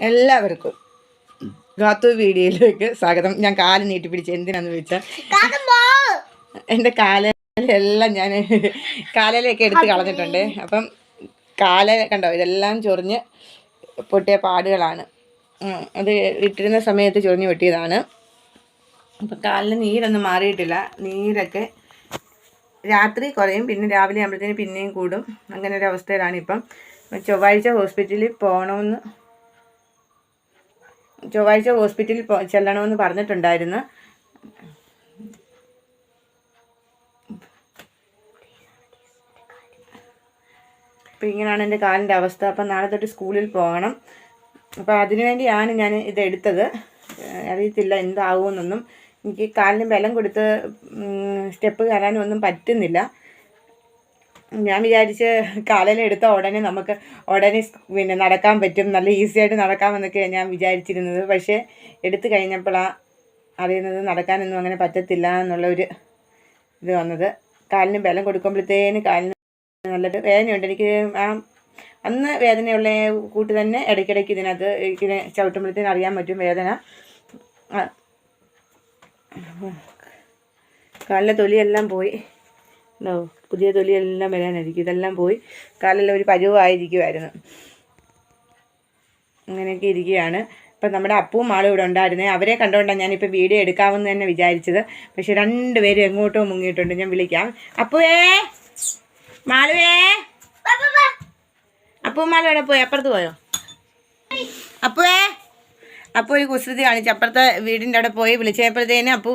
എല്ലാവർക്കും ഗാത്തു വീഡിയോയിലേക്ക് സ്വാഗതം. ഞാൻ കാൽ നീട്ടി പിടിച്ച് എന്തിനാന്ന് ചോദിച്ചാൽ എന്റെ കാലെല്ലാം ഞാൻ കാലയിലേക്ക് എടുത്ത് കളഞ്ഞിട്ടുണ്ട്. അപ്പം കാല കണ്ടോ ഇതെല്ലാം ചൊറിഞ്ഞ് പൊട്ടിയ പാടുകളാണ്. അത് ഇട്ടിരുന്ന സമയത്ത് ചൊറിഞ്ഞ് പൊട്ടിയതാണ് അപ്പം കാലിന് നീരൊന്നും മാറിയിട്ടില്ല. നീരൊക്കെ രാത്രി കുറയും പിന്നെ രാവിലെ ആകുമ്പോഴത്തേന് പിന്നെയും കൂടും. അങ്ങനെ ഒരു അവസ്ഥയിലാണ് ഇപ്പം. ചൊവ്വാഴ്ച ഹോസ്പിറ്റലിൽ പോകണമെന്ന് ചൊവ്വാഴ്ച ഹോസ്പിറ്റലിൽ ചെല്ലണമെന്ന് പറഞ്ഞിട്ടുണ്ടായിരുന്നു. അപ്പം ഇങ്ങനെയാണ് എന്റെ കാലിന്റെ അവസ്ഥ. അപ്പം നാളെ തൊട്ട് സ്കൂളിൽ പോകണം. അപ്പോൾ അതിനുവേണ്ടിയാണ് ഞാൻ ഇത് എടുത്തത്. അറിയത്തില്ല എന്താവുമെന്നൊന്നും. എനിക്ക് കാലിന് ബലം കൊടുത്ത് സ്റ്റെപ്പ് കയറാനൊന്നും പറ്റുന്നില്ല. ഞാൻ വിചാരിച്ച് കാലിൽ എടുത്ത ഉടനെ നമുക്ക് ഉടനെ പിന്നെ നടക്കാൻ പറ്റും. നല്ല ഈസി ആയിട്ട് നടക്കാമെന്നൊക്കെ ഞാൻ വിചാരിച്ചിരുന്നത്. പക്ഷേ എടുത്തു കഴിഞ്ഞപ്പോഴാണ് അറിയുന്നത് നടക്കാനൊന്നും അങ്ങനെ പറ്റത്തില്ല എന്നുള്ള ഒരു ഇത് വന്നത്. കാലിന് ബലം കൊടുക്കുമ്പോഴത്തേന് കാലിന് നല്ലത് വേദനയുണ്ട്. എനിക്ക് ആ അന്ന് വേദനയുള്ള കൂട്ട് തന്നെ ഇടയ്ക്കിടയ്ക്ക് ഇതിനകത്ത് ഇങ്ങനെ ചവിട്ടുമ്പോഴത്തേന് അറിയാൻ പറ്റും വേദന. കാലിലെ തൊലിയെല്ലാം പോയി. ഉണ്ടോ പുതിയ തൊലിയെല്ലാം വരാനായിരിക്കും. ഇതെല്ലാം പോയി കാലെല്ലാം ഒരു പരുവായിരിക്കുമായിരുന്നു അങ്ങനെയൊക്കെ ഇരിക്കുകയാണ്. ഇപ്പം നമ്മുടെ അപ്പവും മാളും ഇവിടെ ഉണ്ടായിരുന്നേ. അവരെ കണ്ടുകൊണ്ടാണ് ഞാനിപ്പോൾ വീഡിയോ എടുക്കാമെന്ന് തന്നെ വിചാരിച്ചത്. പക്ഷെ രണ്ടുപേരും എങ്ങോട്ടോ മുങ്ങിയിട്ടുണ്ട്. ഞാൻ വിളിക്കാം. അപ്പുവേ! മാളുവേ! അപ്പവും മാളും എവിടെ പോയി? അപ്പുറത്ത് പോയോ? അപ്പുവേ! അപ്പോൾ ഒരു കുസൃതി കാണിച്ച് അപ്പുറത്തെ വീടിന്റെ അവിടെ പോയി വിളിച്ചപ്പോഴത്തേനും അപ്പു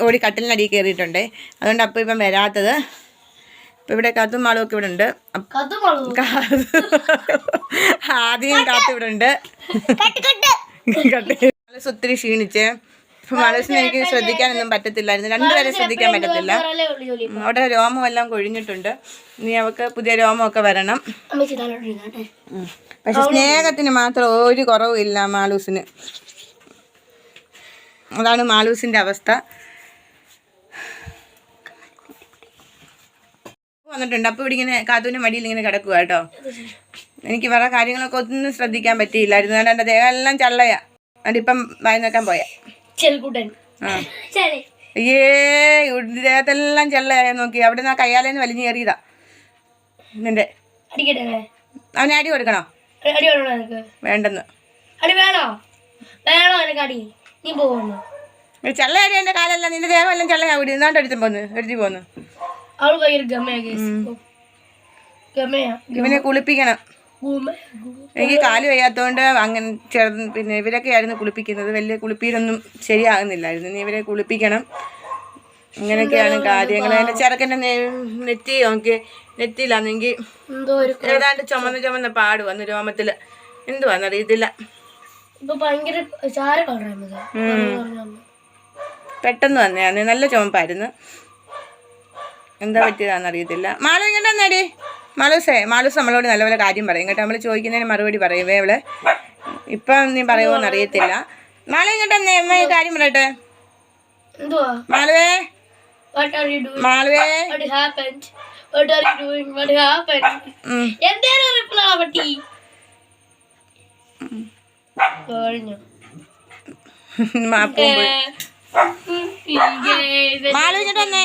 ഓടി കട്ടിലിനടിയിൽ കയറിയിട്ടുണ്ട്. അതുകൊണ്ട് അപ്പം ഇപ്പം വരാത്തത്. ഇപ്പം ഇവിടെ കത്തും മാളും ഒക്കെ ഇവിടെ ഉണ്ട് അപ്പ- ആദ്യം കാത്തു ഇവിടെ ഉണ്ട് മലസ് ഒത്തിരി ക്ഷീണിച്ച്. മലസിനെ എനിക്ക് ശ്രദ്ധിക്കാനൊന്നും പറ്റത്തില്ലായിരുന്നു. രണ്ടുപേരെ ശ്രദ്ധിക്കാൻ പറ്റത്തില്ല. അവിടെ രോമം എല്ലാം കൊഴിഞ്ഞിട്ടുണ്ട്. ഇനി അവക്ക് പുതിയ രോമമൊക്കെ വരണം. പക്ഷെ സ്നേഹത്തിന് മാത്രം ഒരു കുറവും ഇല്ല മാളൂസിന്. അതാണ് മാളൂസിന്റെ അവസ്ഥ. വന്നിട്ടുണ്ട്. അപ്പോൾ ഇവിടെ ഇങ്ങനെ കാത്തൂന്റെ മടിയിൽ ഇങ്ങനെ കിടക്കുക കേട്ടോ. എനിക്ക് വേറെ കാര്യങ്ങളൊക്കെ ഒന്നും ശ്രദ്ധിക്കാൻ പറ്റിയില്ലായിരുന്നു. അതുകൊണ്ട് എന്റെ ദേഹം എല്ലാം ചള്ളയാ. അതിപ്പം വായി നോക്കാൻ പോയാ. അയ്യേ ദേഹത്തെല്ലാം ചെള്ളയായി നോക്കി. അവിടെ നിന്ന് ആ കയ്യാലേന്ന് വലിഞ്ഞു കയറിയതാ. നിന്റെ? അവനെ അടി കൊടുക്കണോ? വേണ്ടെന്ന്. അടി എന്റെ ചള്ളയടി കാലല്ല. നിന്റെ ദേഹം എല്ലാം ചെള്ളയാ ഇവിടെ ഇന്നാണ്ട് എടുത്തും പോന്ന്. എടുത്തു പോന്ന്. അവൾ കയ്യിൽ ഗമയാ കേസ് ഗമയാ. ഇവനെ കുളിപ്പിക്കണം. എനിക്ക് കാൽ വയ്യാത്തതുകൊണ്ട് അങ്ങനെ ചെറു പിന്നെ ഇവരൊക്കെ ആയിരുന്നു കുളിപ്പിക്കുന്നത്. വലിയ കുളിപ്പീരൊന്നും ശരിയാകുന്നില്ലായിരുന്നു. ഇനി ഇവരെ കുളിപ്പിക്കണം. ഇങ്ങനെയൊക്കെയാണ് കാര്യങ്ങൾ എന്റെ ചെറുക്കന്റെ നെറ്റി നോക്കി നെറ്റിയിലാണെങ്കിൽ ഒരു ഏതാണ്ട് ചുമന്ന ചുമന്ന പാട് വന്നു രോമത്തിൽ എന്തുവാന്ന് അറിയത്തില്ല ഇപ്പൊ ഭയങ്കര ചാര പെട്ടെന്ന് വന്നെ നല്ല ചുമപ്പായിരുന്നു. എന്താ പറ്റിയതാണെന്ന് അറിയത്തില്ല മാളു ഇങ്ങോട്ട് വന്നേടി മാളൂസേ മാളൂസ് നമ്മളോട് നല്ലപോലെ കാര്യം പറയും കേട്ടോ നമ്മൾ ചോദിക്കുന്നതിന് മറുപടി പറയുവേ അവൾ ഇപ്പം നീ പറയുമോന്ന് അറിയത്തില്ല മാളു ഇങ്ങോട്ട് വന്നേ അമ്മ കാര്യം പറയട്ടെ മാളുവേ മാളുവേ റിപ്ലൈ പറ്റി മാപ്പും. മാളു ഇങ്ങോട്ട് വന്നേ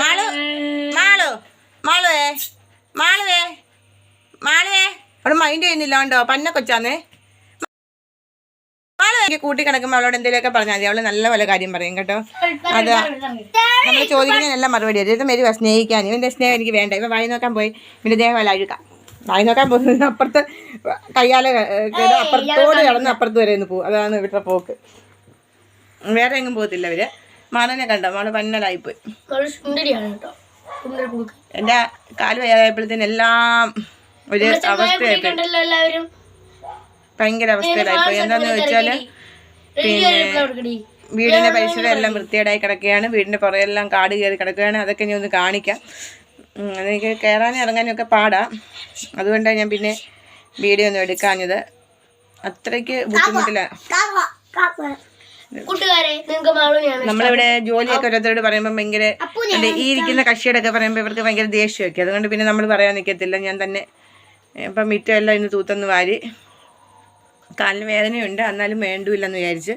മാളു മാളു മാളുവേ മാളുവേ മാളുവേ. അവിടെ മൈൻഡ് ചെയ്യുന്നില്ല ഉണ്ടോ പന്ന കൊച്ചാന്നേ. മാളു. എനിക്ക് കൂട്ടി കിടക്കുമ്പോൾ അവളോട് എന്തെങ്കിലുമൊക്കെ പറഞ്ഞാൽ മതി. അവൾ നല്ല പോലെ കാര്യം പറയും കേട്ടോ. അത്. നമ്മൾ ചോദിക്കുന്നതിനെല്ലാം മറുപടി വരും ഇത് മെരുവാ സ്നേഹിക്കാൻ. ഇവന്റെ സ്നേഹം എനിക്ക് വേണ്ട. ഇവ വായി നോക്കാൻ പോയി. ഇവന്റെ ദേഹം വല്ല അഴുക്കാം. വായി നോക്കാൻ പോകുന്നത് അപ്പുറത്ത് കയ്യാലെ അപ്പുറത്തോട് കടന്ന് അപ്പുറത്ത് വരെ ഒന്ന് പോകും അതാണ് ഇവിടുത്തെ പോക്ക്. വേറെ എങ്ങും പോകത്തില്ല ഇവർ. മാളനെ കണ്ടോ? മാൾ പന്നലായിപ്പോയി. എന്റെ കാൽ വയ്യാതായപ്പോഴത്തേന് എല്ലാം ഒരു അവസ്ഥയായിപ്പോയി ഭയങ്കര അവസ്ഥയിലായിപ്പോയി. എന്താന്ന് വെച്ചാൽ പിന്നെ വീടിന്റെ പരിസരം എല്ലാം വൃത്തികേടായി കിടക്കുകയാണ്. വീടിന്റെ പുറകെല്ലാം കാട് കയറി കിടക്കുകയാണ്. അതൊക്കെ ഞാൻ ഒന്ന് കാണിക്കാം. എനിക്ക് കയറാനും ഇറങ്ങാനും ഒക്കെ പാടാ. അതുകൊണ്ടാണ് ഞാൻ പിന്നെ വീഡിയോ ഒന്നും എടുക്കാഞ്ഞത്. അത്രയ്ക്ക് ബുദ്ധിമുട്ടില്ല നമ്മളിവിടെ ജോലിയൊക്കെ ഓരോരുത്തരോട് പറയുമ്പോൾ ഭയങ്കര ഈ ഇരിക്കുന്ന കക്ഷിയോടൊക്കെ പറയുമ്പോൾ ഇവർക്ക് ഭയങ്കര ദേഷ്യമൊക്കെ. അതുകൊണ്ട് പിന്നെ നമ്മൾ പറയാൻ നിൽക്കത്തില്ല ഞാൻ തന്നെ ഇപ്പം മിറ്റമെല്ലാം ഇന്ന് തൂത്തൊന്ന് വാരി കാലിന് വേദനയുണ്ട് എന്നാലും വേണ്ടുമില്ലെന്ന് വിചാരിച്ച്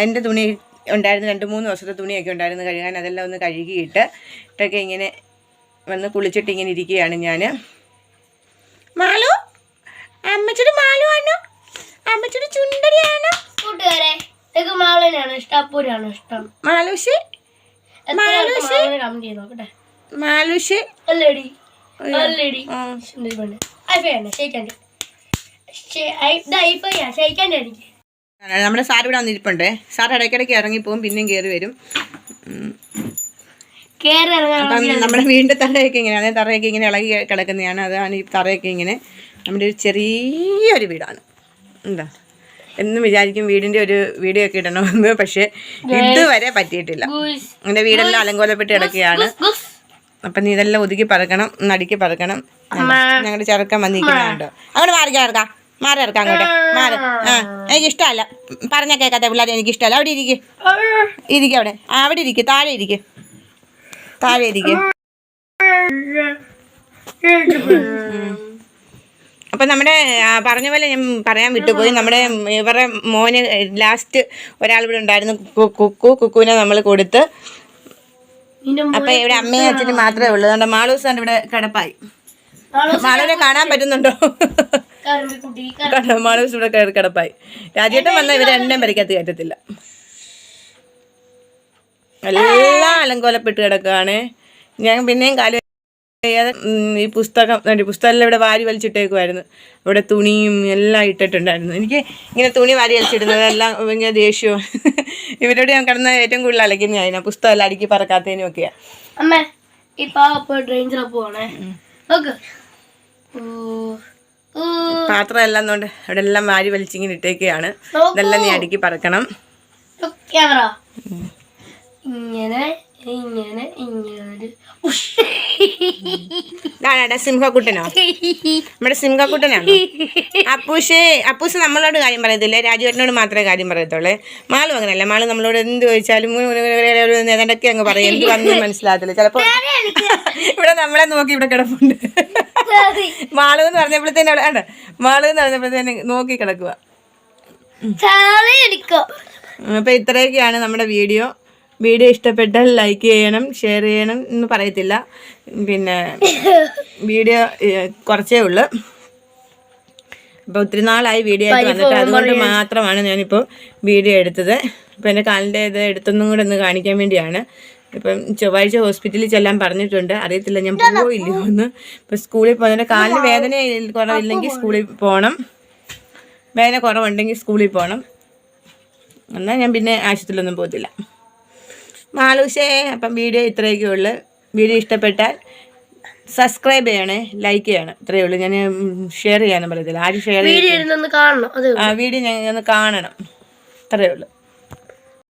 എന്റെ തുണി ഉണ്ടായിരുന്നു രണ്ട് മൂന്ന് ദിവസത്തെ തുണിയൊക്കെ ഉണ്ടായിരുന്നു കഴുകാൻ അതെല്ലാം ഒന്ന് കഴുകിയിട്ട് ഇട്ടൊക്കെ ഇങ്ങനെ വന്ന് കുളിച്ചിട്ട് ഇങ്ങനെ ഇരിക്കുകയാണ് ഞാൻ മാലു അമ്മച്ചൊരു മാലു ആണോ? അമ്മച്ചൊരു ചുണ്ടരിയാണോ കൂട്ടുകാരെ ഇഷ്ടം? അപ്പൂരാണോ ഇഷ്ടം? മാലൂഷി? കമന്റ് ചെയ്ത് നോക്കട്ടെ. മാലൂഷി? അല്ലേടി. അല്ലേടി. ആ. സുന്ദരി പെണ്ണ് ഐഫയാണ് ഷെയ്ക്കാന്റെ ഐഫയാ ഷെയ്ക്കാന്റെ അടിക്ക് ആ, നമ്മുടെ സാർ ഇവിടെ വന്നിരിപ്പുണ്ടേ. സാർ ഇടയ്ക്കിടയ്ക്ക് ഇറങ്ങിപ്പോവും പിന്നെയും കയറി വരും. അപ്പം നമ്മുടെ വീണ്ടും തറയൊക്കെ ഇങ്ങനെയാണ് തറയൊക്കെ ഇങ്ങനെ ഇളകി കിടക്കുന്നതാണ്. അതാണ് ഈ തറയൊക്കെ ഇങ്ങനെ നമ്മുടെ ഒരു ചെറിയൊരു വീടാണ്. എന്താ എന്നും വിചാരിക്കും വീടിന്റെ ഒരു വീഡിയോ ഒക്കെ ഇടണമെന്ന് പക്ഷെ ഇതുവരെ പറ്റിയിട്ടില്ല. എന്റെ വീടെല്ലാം അലങ്കോലപ്പെട്ട് കിടക്കുകയാണ്. അപ്പൊ നീ ഇതെല്ലാം ഒതുക്കി പറക്കണം നടുക്കി പറക്കണം. ഞങ്ങളുടെ ചെറുക്കൻ വന്നിരിക്കുന്നുണ്ടോ? അങ്ങോട്ട് മാറി ചേർക്കാം മാറി ഇറക്കാം അങ്ങോട്ട്. മാറി. ആ എനിക്ക് ഇഷ്ടമല്ല. പറഞ്ഞ കേൾക്കാത്ത പിള്ളേരെ എനിക്ക് ഇഷ്ടമല്ല. അവിടെ ഇരിക്കും. ഇരിക്കും അവിടെ. അവിടെ ഇരിക്കും. താഴെ ഇരിക്കും. താഴെ ഇരിക്കും. അപ്പം നമ്മുടെ പറഞ്ഞ പോലെ ഞാൻ പറയാൻ വിട്ടുപോയി. നമ്മുടെ ഇവരുടെ മോന് ലാസ്റ്റ് ഒരാൾ ഇവിടെ ഉണ്ടായിരുന്നു. കുക്കു കുക്കുവിനെ നമ്മൾ കൊടുത്ത്. അപ്പം ഇവിടെ അമ്മയും അച്ഛനും മാത്രമേ ഉള്ളൂ. അതുകൊണ്ട് മാളൂസാണ് ഇവിടെ കിടപ്പായി. മോൾ മാളൂനെ കാണാൻ പറ്റുന്നുണ്ടോ? കണ്ടോ? മാളൂസ് ഇവിടെ കിട- കിടപ്പായി. രാജേട്ടൻ വന്നാൽ ഇവരെ എന്നെ പരിക്കത്ത് കയറ്റത്തില്ല. എല്ലാം അലങ്കോലപ്പെട്ട് കിടക്കുകയാണ് ഞാൻ പിന്നെയും കാലം ചെയ്യാതെ ഈ പുസ്തകം ഈ പുസ്തകം ഇവിടെ വാരി വലിച്ചിട്ടേക്കുമായിരുന്നു ഇവിടെ തുണിയും എല്ലാം ഇട്ടിട്ടുണ്ടായിരുന്നു. എനിക്ക് ഇങ്ങനെ തുണി വാരി വലിച്ചിടുന്നത് എല്ലാം ഭയങ്കര ദേഷ്യവും ഇവരോട് ഞാൻ കിടന്ന ഏറ്റവും കൂടുതൽ അലക്കുന്ന അതിനാ പുസ്തകം എല്ലാം അടുക്കി പറക്കാത്തതിനും ഒക്കെയാണ് അമ്മ ഊ, ഊ. പാത്രം എല്ലാം കൊണ്ട് അവിടെ എല്ലാം വാരി വലിച്ചിങ്ങനെ ഇട്ടേക്കുകയാണ് ഇതെല്ലാം നീ അടുക്കി പറക്കണം. ഇങ്ങനെ ഇങ്ങനെ ഇങ്ങനെ. സിംഹക്കുട്ടനോ? നമ്മുടെ സിംഹക്കുട്ടനാണോ? അപ്പൂഷേ അപ്പൂസ് നമ്മളോട് കാര്യം പറയത്തില്ലേ? രാജുവേട്ടനോട് മാത്രമേ കാര്യം പറയത്തുള്ളേ. മാളും അങ്ങനെയല്ല? മാൾ നമ്മളോട് എന്ത് ചോദിച്ചാലും ഏതാണ്ടൊക്കെ അങ്ങ് പറയും. എന്ത് വന്നു മനസ്സിലാകത്തില്ല. ചിലപ്പോൾ ഇവിടെ നമ്മളെ നോക്കി ഇവിടെ കിടപ്പുണ്ട്. മാൾ എന്ന് പറഞ്ഞപ്പോഴത്തേനും അവിടെ ആണ് മാളു എന്ന് പറഞ്ഞപ്പോഴത്തേനും നോക്കി കിടക്കുക അപ്പൊ ഇത്രയൊക്കെയാണ് നമ്മുടെ വീഡിയോ. വീഡിയോ ഇഷ്ടപ്പെട്ടാൽ ലൈക്ക് ചെയ്യണം ഷെയർ ചെയ്യണം എന്ന് പറയത്തില്ല. പിന്നെ വീഡിയോ കുറച്ചേ ഉള്ളു. അപ്പോൾ ഒത്തിരി നാളായി വീഡിയോ ആയിട്ട് വന്നിട്ട്. അതുകൊണ്ട് മാത്രമാണ് ഞാനിപ്പോൾ വീഡിയോ എടുത്തത്. അപ്പോൾ എന്റെ കാലിന്റെ ഇത് എടുത്തൊന്നും കൂടെ ഒന്ന് കാണിക്കാൻ വേണ്ടിയാണ്. ഇപ്പം ചൊവ്വാഴ്ച ഹോസ്പിറ്റലിൽ ചെല്ലാൻ പറഞ്ഞിട്ടുണ്ട്. അറിയത്തില്ല ഞാൻ പോയില്ലയോ എന്ന്. ഇപ്പം സ്കൂളിൽ പോകുന്നതിന്റെ കാലിന് വേദന കുറവില്ലെങ്കിൽ സ്കൂളിൽ പോകണം വേദന കുറവുണ്ടെങ്കിൽ സ്കൂളിൽ പോകണം എന്നാൽ ഞാൻ പിന്നെ ആശുപത്രിയിലൊന്നും പോകത്തില്ല. മാളൂശേ അപ്പം വീഡിയോ ഇത്രയൊക്കെ ഉള്ളു. വീഡിയോ ഇഷ്ടപ്പെട്ടാൽ സബ്സ്ക്രൈബ് ചെയ്യണേ ലൈക്ക് ചെയ്യണം. ഇത്രയേ ഉള്ളൂ. ഞാൻ ഷെയർ ചെയ്യാനും പറയത്തില്ല. ആരും ഷെയർ വീഡിയോ ഇരുന്നൊന്ന് കാണണം. ആ വീഡിയോ ഞങ്ങൾ ഒന്ന് കാണണം. ഇത്രയേ ഉള്ളൂ.